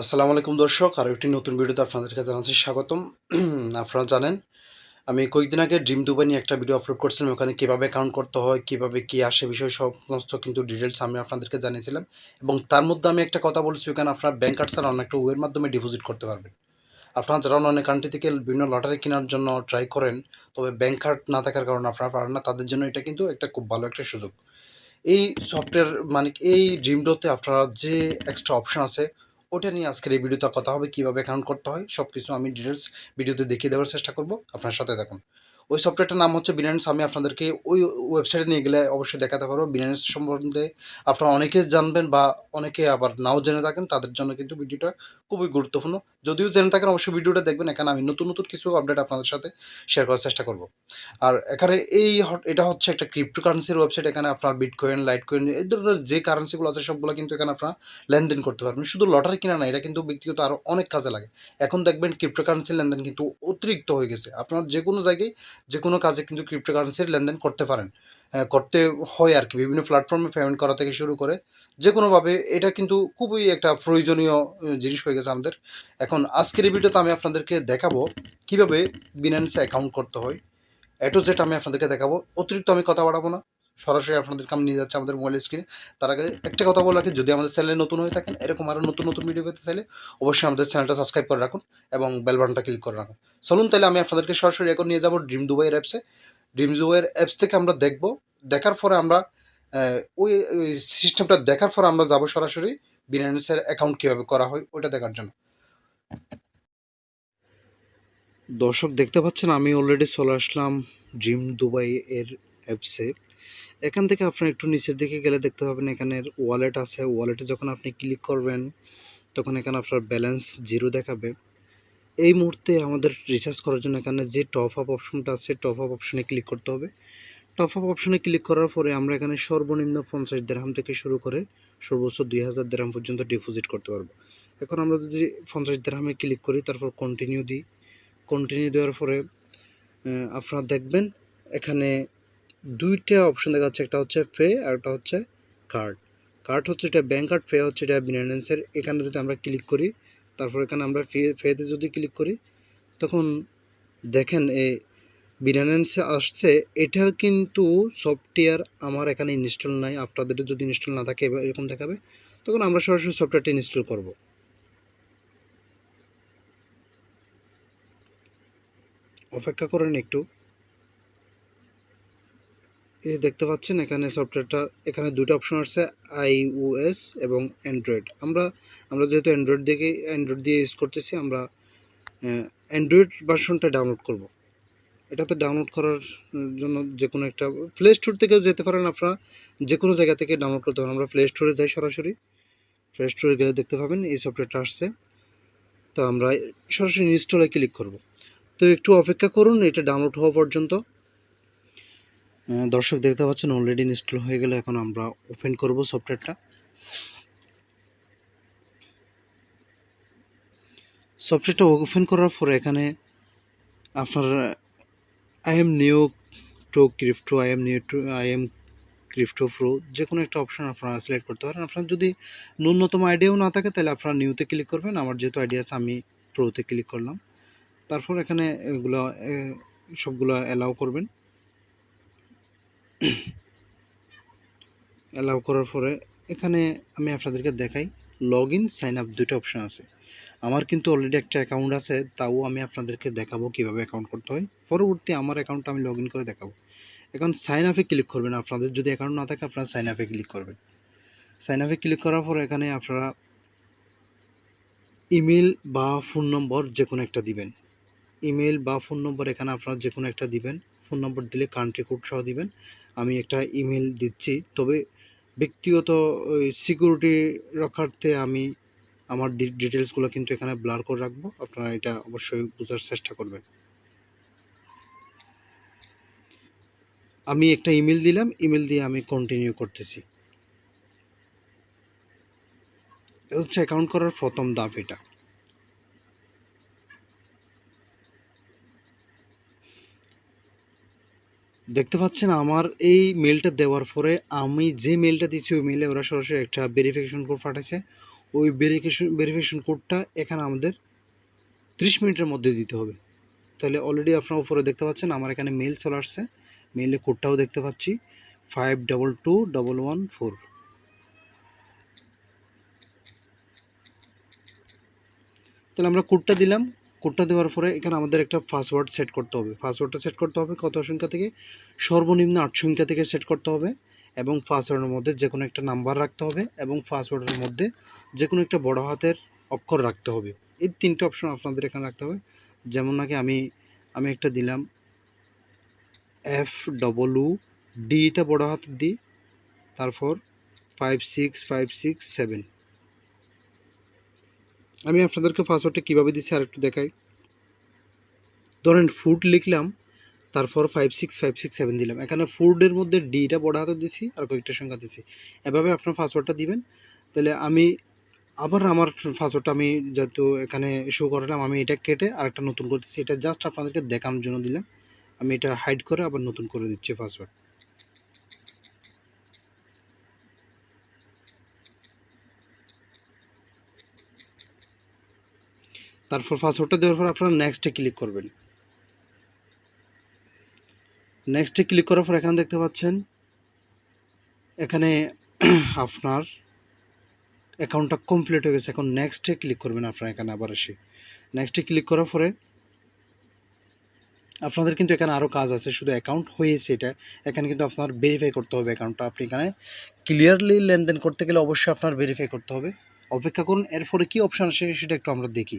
আসসালামু আলাইকুম দর্শক, আরও একটি নতুন ভিডিওতে আপনাদেরকে জানাচ্ছি স্বাগতম। আপনারা জানেন, আমি কয়েকদিন আগে ড্রিম দুবাই একটা ভিডিও আপলোড করছিলাম, ওখানে কীভাবে অ্যাকাউন্ট করতে হয়, কীভাবে কী আসে বিষয় সমস্ত কিন্তু ডিটেলস আমি আপনাদেরকে জানিয়েছিলাম। এবং তার মধ্যে আমি একটা কথা বলছি, ওখানে আপনার ব্যাঙ্ক কার্ড ছাড়া অনেকটা ওয়ের মাধ্যমে ডিপোজিট করতে পারবেন। আপনারা যারা অনেক কান্ট্রি থেকে বিভিন্ন লটারি কেনার জন্য ট্রাই করেন, তবে ব্যাঙ্ক কার্ড না থাকার কারণে আপনারা পারেন না, তাদের জন্য এটা কিন্তু একটা খুব ভালো একটা সুযোগ। এই সফটওয়্যার মানে এই ড্রিমডোতে আপনারা যে এক্সট্রা অপশন আছে ওটা নিয়ে আজকের এই ভিডিওতে কথা হবে, কীভাবে অ্যাকাউন্ট করতে হয় সব কিছু আমি ডিটেলস ভিডিওতে দেখিয়ে দেওয়ার চেষ্টা করব। আপনার সাথে দেখুন ওই সফটওয়্যারটার নাম হচ্ছে বিনান্স আমি আপনাদেরকে ওই ওয়েবসাইটে নিয়ে গেলে অবশ্যই দেখাতে পারব। বিনান্স সম্বন্ধে আপনারা অনেকে জানবেন বা অনেকে আবার নাও জেনে থাকেন, তাদের জন্য কিন্তু ভিডিওটা খুবই গুরুত্বপূর্ণ। যদিও জেনে থাকেন, অবশ্যই ভিডিওটা দেখবেন। এখানে আমি নতুন নতুন কিছু আপডেট আপনাদের সাথে শেয়ার করার চেষ্টা করব। আর এখানে এই এটা হচ্ছে একটা ক্রিপ্টো কারেন্সির ওয়েবসাইট এখানে আপনার বিটকয়েন লাইট কয়েন এই ধরনের যে কারেন্সিগুলো আছে, সবগুলো কিন্তু এখানে আপনারা লেনদেন করতে পারবেন। শুধু লটারি কিনা না, এটা কিন্তু ব্যক্তিগত আরও অনেক কাজে লাগে। এখন দেখবেন ক্রিপ্টোকারেন্সির লেনদেন কিন্তু অতিরিক্ত হয়ে গেছে। আপনার যে কোনো জায়গায় যে কোনো কাজে কিন্তু ক্রিপ্টোকারেন্সির লেনদেন করতে পারেন। করতে হয় আর কি, বিভিন্ন প্ল্যাটফর্মে পেমেন্ট করা থেকে শুরু করে যে কোনোভাবে এটা কিন্তু খুবই একটা প্রয়োজনীয় জিনিস হয়ে গেছে আমাদের। এখন আজকের ভিডিওতে আমি আপনাদেরকে দেখাবো কীভাবে বিনান্সে অ্যাকাউন্ট করতে হয়। এটো যেটা আমি আপনাদেরকে দেখাবো, অতিরিক্ত আমি কথা বাড়াবো না। সরাসরি আপনাদেরকে আমি নিয়ে যাচ্ছি আমাদের মোবাইল স্ক্রিনে তার আগে একটা কথা বলে রাখি, যদি আমাদের চ্যানেলে নতুন হয়ে থাকেন, এরকম আরও নতুন নতুন ভিডিও পেতে চাইলে অবশ্যই আমাদের চ্যানেলটা সাবস্ক্রাইব করে রাখুন এবং বেল বাটনটা ক্লিক করে রাখুন। চলুন তাহলে আমি আপনাদেরকে সরাসরি এখন নিয়ে যাব ড্রিম দুবাইয়ের অ্যাপসে ড্রিম দুবাইয়ের অ্যাপস থেকে আমরা দেখব, দেখার পরে আমরা ওই সিস্টেমটা দেখার পরে আমরা যাব সরাসরি বিনান্সের অ্যাকাউন্ট কীভাবে করা হয়, ওইটা দেখার জন্য। দর্শক, দেখতে পাচ্ছেন আমি অলরেডি চলে আসলাম ড্রিম দুবাই এর অ্যাপসে এখান থেকে আপনার একটু নিচের দিকে গেলে দেখতে পাবেন এখানের ওয়ালেট আছে। ওয়ালেটে যখন আপনি ক্লিক করবেন, তখন এখানে আপনার ব্যালেন্স জিরো দেখাবে। এই মুহূর্তে আমাদের রিচার্জ করার জন্য এখানে যে টপ আপ অপশনটা আছে টপ আপ অপশনে ক্লিক করতে হবে। টপ আপ অপশনে ক্লিক করার পরে আমরা এখানে সর্বনিম্ন পঞ্চাশ দেড়হাম থেকে শুরু করে সর্বোচ্চ দুই হাজার দেড়হাম পর্যন্ত ডিপোজিট করতে পারব। এখন আমরা যদি পঞ্চাশ দেড়হামে ক্লিক করি, তারপর কন্টিনিউ দিই। কন্টিনিউ দেওয়ার পরে আপনারা দেখবেন এখানে দুইটা অপশন দেখা যাচ্ছে একটা হচ্ছে পে আর একটা হচ্ছে কার্ড কার্ড হচ্ছে এটা ব্যাঙ্ক কার্ড পে হচ্ছে এটা বিনান্সের এখানে যদি আমরা ক্লিক করি, তারপর এখানে আমরা ফে ফেতে যদি ক্লিক করি, তখন দেখেন এই বিনান্সে আসছে, এটার কিন্তু সফটওয়্যার আমার এখানে ইনস্টল নাই। আপনাদের যদি ইনস্টল না থাকে এরকম দেখাবে, তখন আমরা সরাসরি সফটওয়্যারটি ইনস্টল করব। অপেক্ষা করেন একটু। দেখতে পাচ্ছেন, এখানে সফটওয়্যারটা এখানে দুটো অপশন আছে আইওএস এবং অ্যান্ড্রয়েড আমরা আমরা যেহেতু অ্যান্ড্রয়েড দিকে অ্যান্ড্রয়েড দিয়ে ইউজ করতেছি, আমরা অ্যান্ড্রয়েড ভার্সনটা ডাউনলোড করব। এটাতে ডাউনলোড করার জন্য যে কোনো একটা প্লে স্টোর থেকেও যেতে পারেন আপনারা যে কোনো জায়গা থেকে ডাউনলোড করতে পারেন। আমরা প্লে স্টোরে যাই সরাসরি। প্লে স্টোরে গেলে দেখতে পাবেন, এই সফটওয়্যারটা আসছে। তো আমরা সরাসরি ইনস্টলে ক্লিক করব। তো একটু অপেক্ষা করুন, এটা ডাউনলোড হওয়া পর্যন্ত। দর্শক দেখতে পাচ্ছেন অলরেডি ইনস্টল হয়ে গেলে, এখন আমরা ওপেন করব সফটওয়্যারটা সফটওয়্যারটা ওপেন করার পরে এখানে আপনার I am new to crypto I am new to I am crypto pro যে কোনো একটা অপশন আপনারা সিলেক্ট করতে পারেন। আপনার যদি ন্যূনতম আইডিয়াও না থাকে, তাহলে আপনারা নিউতে ক্লিক করবেন। আমার যেহেতু আইডিয়া আছে, আমি প্রোতে ক্লিক করলাম। তারপর এখানে এগুলো সবগুলো অ্যালাউ করবেন। অ্যালাউ করার পরে এখানে আমি আপনাদেরকে দেখাই লগ ইন সাইন আপ দুটো অপশান আছে। আমার কিন্তু অলরেডি একটা অ্যাকাউন্ট আছে, তাও আমি আপনাদেরকে দেখাবো কীভাবে অ্যাকাউন্ট করতে হয়। পরবর্তী আমার অ্যাকাউন্টটা আমি লগ ইন করে দেখাবো। এখন সাইন আপে ক্লিক করবেন আপনাদের। যদি অ্যাকাউন্ট না থাকে, আপনারা সাইন আপে ক্লিক করবেন। সাইন আপে ক্লিক করার পর এখানে আপনারা ইমেল বা ফোন নম্বর যে কোনো একটা দিবেন। ইমেল বা ফোন নম্বর এখানে আপনারা যে কোনো একটা দিবেন। ফোন নম্বর দিলে কান্ট্রি কোড সহ দিবেন। আমি একটা ইমেল দিচ্ছি। তবে ব্যক্তিগত সিকিউরিটি রক্ষার্থে আমি আমার ডিটেলসগুলো কিন্তু এখানে ব্লার করে রাখব। আপনারা এটা অবশ্যই বোঝার চেষ্টা করবেন। আমি একটা ইমেল দিলাম। ইমেল দিয়ে আমি কন্টিনিউ করতেছি। হচ্ছে অ্যাকাউন্ট করার প্রথম ধাপ এটা। দেখতে পাচ্ছেন আমার এই মেলটা দেওয়ার পরে আমি যে মেলটা দিচ্ছি ওই মেলে ওরা সরাসরি একটা ভেরিফিকেশন কোড পাঠাইছে। ওই ভেরিফিকেশন ভেরিফিকেশন কোডটা এখানে আমাদের ত্রিশ মিনিটের মধ্যে দিতে হবে। তাহলে অলরেডি আপনারা উপরে দেখতে পাচ্ছেন আমার এখানে মেল চলে আসছে। মেইলে কোডটাও দেখতে পাচ্ছি। Five double two double one four তাহলে আমরা কোডটা দিলাম। কোডটা দেওয়ার পরে এখানে আমাদের একটা পাসওয়ার্ড সেট করতে হবে। পাসওয়ার্ডটা সেট করতে হবে কত সংখ্যা থেকে? সর্বনিম্ন আট সংখ্যা থেকে সেট করতে হবে এবং পাসওয়ার্ডের মধ্যে যে কোনো একটা নাম্বার রাখতে হবে এবং পাসওয়ার্ডের মধ্যে যে কোনো একটা বড় হাতের অক্ষর রাখতে হবে। এই তিনটে অপশন আপনাদের এখানে রাখতে হবে। যেমন নাকি আমি আমি একটা দিলাম এফ ডবল ডিতে বড় হাত দি তারপর five six five six seven আমি আপনাদেরকে পাসওয়ার্ডটা কীভাবে দিচ্ছি আর একটু দেখাই। ধরেন ফুড লিখলাম, তারপর five six five six seven দিলাম। এখানে ফুডের মধ্যে ডিটা বড় হাতে দিছি আর কয়েকটা সংখ্যা দিছি। এভাবে আপনার পাসওয়ার্ডটা দিবেন। তাহলে আমি আবার আমার পাসওয়ার্ডটা আমি যেহেতু এখানে শো করালাম, আমি এটা কেটে আরেকটা নতুন করতেছি এটা জাস্ট আপনাদেরকে দেখানোর জন্য দিলাম। আমি এটা হাইড করে আবার নতুন করে দিচ্ছি পাসওয়ার্ড তারপর পাসওয়ার্ডটা দেওয়ার পর আপনারা নেক্সটে ক্লিক করবেন। নেক্সটে ক্লিক করার পর এখানে দেখতে পাচ্ছেন, এখানে আপনার অ্যাকাউন্টটা কমপ্লিট হয়ে গেছে। এখন নেক্সটে ক্লিক করবেন আপনারা এখানে আবার এসে। নেক্সটে ক্লিক করার পরে আপনাদের কিন্তু এখানে আরও কাজ আছে, শুধু অ্যাকাউন্ট হয়েছে এটা। এখানে কিন্তু আপনার ভেরিফাই করতে হবে অ্যাকাউন্টটা আপনি এখানে ক্লিয়ারলি লেনদেন করতে গেলে অবশ্যই আপনার ভেরিফাই করতে হবে। অপেক্ষা করুন, এরপরে কী অপশান আসে সেটা একটু আমরা দেখি।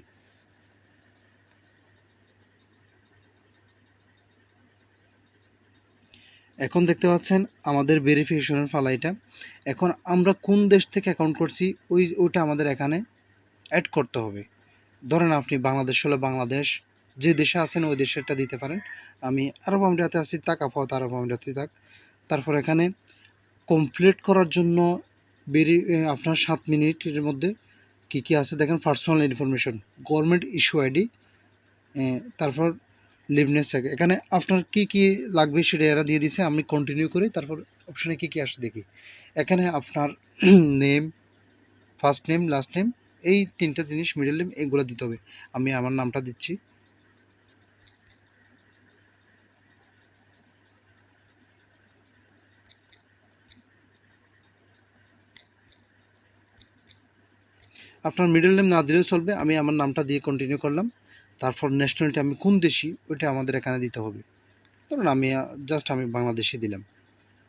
এখন দেখতে পাচ্ছেন আমাদের ভেরিফিকেশনের ফালা এটা। এখন আমরা কোন দেশ থেকে অ্যাকাউন্ট করছি, ওই, ওইটা আমাদের এখানে অ্যাড করতে হবে। ধরেন আপনি বাংলাদেশ হলে বাংলাদেশ, যে দেশে আছেন ওই দেশেরটা দিতে পারেন। আমি আরব আমিরাতে আছি, তাক আপাতত আরব আমিরাতে থাক। তারপর এখানে কমপ্লিট করার জন্য বেরি আপনার সাত মিনিটের মধ্যে কি কি আছে? দেখেন personal information government issue ID তারপর লিভনেস থাকে। এখানে আপনার কি কি লাগবে সেটা এরা দিয়ে দিছে, আমি কন্টিনিউ করি, তারপর অপশানে কি কি আসে দেখি। এখানে আপনার name first name last name এই তিনটা জিনিস মিডল নেম এগুলো দিতে হবে। আমি আমার নামটা দিচ্ছি। আপনার মিডল নেম না দিলেও চলবে, আমি আমার নামটা দিয়ে কন্টিনিউ করলাম। তারপর ন্যাশনালিটি আমি কোন দেশি, ওইটা আমাদের এখানে দিতে হবে। ধরুন আমি জাস্ট আমি বাংলাদেশে দিলাম।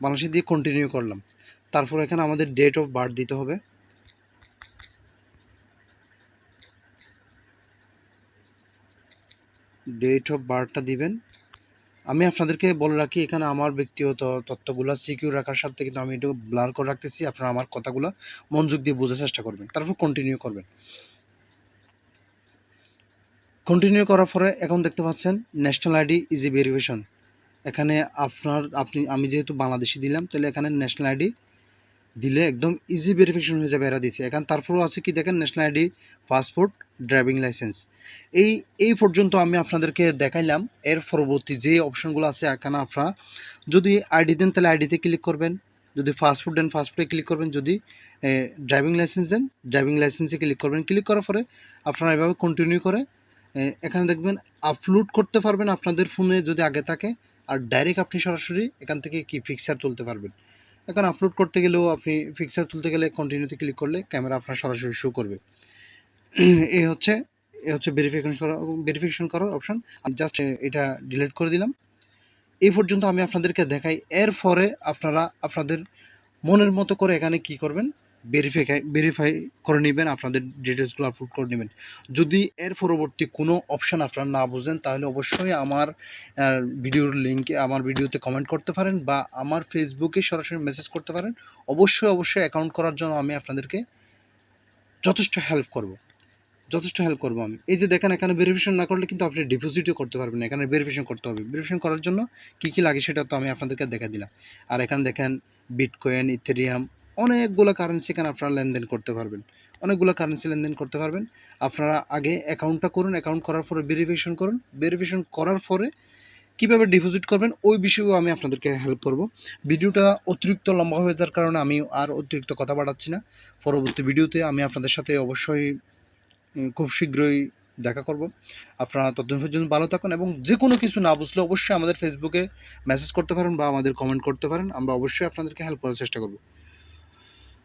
বাংলাদেশে দিয়ে কন্টিনিউ করলাম। তারপর এখানে আমাদের ডেট অফ বার্থ দিতে হবে। ডেট অফ বার্থটা দিবেন। আমি আপনাদেরকে বলে রাখি, এখানে আমার ব্যক্তিগত তথ্যগুলো সিকিউর রাখার সাথে কিন্তু আমি একটু ব্লার করে রাখতেছি। আপনারা আমার কথাগুলো মনোযোগ দিয়ে বোঝার চেষ্টা করবেন। তারপর কন্টিনিউ করবেন। কন্টিনিউ করার পরে এখন দেখতে পাচ্ছেন ন্যাশনাল আইডি ইজি ভেরিফিকেশন এখানে আপনার, আপনি, আমি যেহেতু বাংলাদেশি দিলাম, তাহলে এখানে ন্যাশনাল আইডি দিলে একদম ইজি ভেরিফিকেশন হয়ে যাবে এরা দিচ্ছে। এখানে তারপরেও আছে কি দেখেন? National ID passport driving licence এই এই পর্যন্ত আমি আপনাদেরকে দেখাইলাম। এর পরবর্তী যে অপশনগুলো আছে, এখানে আপনারা যদি আইডি দেন, তাহলে আইডিতে ক্লিক করবেন। যদি ফাস্টফুড দেন ফাস্টফুডে ক্লিক করবেন। যদি ড্রাইভিং লাইসেন্স দেন ড্রাইভিং লাইসেন্সে ক্লিক করবেন। ক্লিক করার পরে আপনারা এভাবে কন্টিনিউ করে এখানে দেখবেন আপলোড করতে পারবেন আপনাদের ফোনে যদি আগে থাকে, আর ডাইরেক্ট আপনি সরাসরি এখান থেকে কি ফিক্সার তুলতে পারবেন। এখন আপলোড করতে গেলেও আপনি ফিক্সার তুলতে গেলে কন্টিনিউতে ক্লিক করলে ক্যামেরা আপনার সরাসরি শো করবে। এই হচ্ছে, এ হচ্ছে ভেরিফিকেশন ভেরিফিকেশন করার অপশান আমি জাস্ট এটা ডিলিট করে দিলাম। এই পর্যন্ত আমি আপনাদেরকে দেখাই। এর পরে আপনারা, আপনাদের মনের মতো করে এখানে কি করবেন? ভেরিফাই ভেরিফাই করে নেবেন, আপনাদের ডিটেলসগুলো আপলোড করে নেবেন। যদি এর পরবর্তী কোনো অপশান আপনারা না বুঝেন, তাহলে অবশ্যই আমার ভিডিওর লিঙ্কে আমার ভিডিওতে কমেন্ট করতে পারেন বা আমার ফেসবুকে সরাসরি মেসেজ করতে পারেন। অবশ্যই অবশ্যই অ্যাকাউন্ট করার জন্য আমি আপনাদেরকে যথেষ্ট হেল্প করব। যথেষ্ট হেল্প করব আমি। এই যে দেখেন, এখানে ভেরিফিকেশন না করলে কিন্তু আপনি ডিপোজিটও করতে পারবেন এখানে ভেরিফিকেশন করতে হবে। ভেরিফিকেশন করার জন্য কী কী লাগে সেটা তো আমি আপনাদেরকে দেখা দিলাম। আর এখানে দেখেন বিটকয়েন ইথেরিয়াম অনেকগুলো কারেন্সি এখানে আপনারা লেনদেন করতে পারবেন। অনেকগুলো কারেন্সি লেনদেন করতে পারবেন। আপনারা আগে অ্যাকাউন্টটা করুন অ্যাকাউন্ট করার পরে ভেরিফিকেশন করুন। ভেরিফিকেশন করার পরে কীভাবে ডিপোজিট করবেন, ওই বিষয়েও আমি আপনাদেরকে হেল্প করব। ভিডিওটা অতিরিক্ত লম্বা হয়ে যাওয়ার কারণে আমি আর অতিরিক্ত কথা বাড়াচ্ছি না। পরবর্তী ভিডিওতে আমি আপনাদের সাথে অবশ্যই খুব শীঘ্রই দেখা করব। আপনারা ততদিন পর্যন্ত ভালো থাকুন এবং যে কোনো কিছু না বুঝলে অবশ্যই আমাদের ফেসবুকে মেসেজ করতে পারেন বা আমাদের কমেন্ট করতে পারেন। আমরা অবশ্যই আপনাদেরকে হেল্প করার চেষ্টা করব।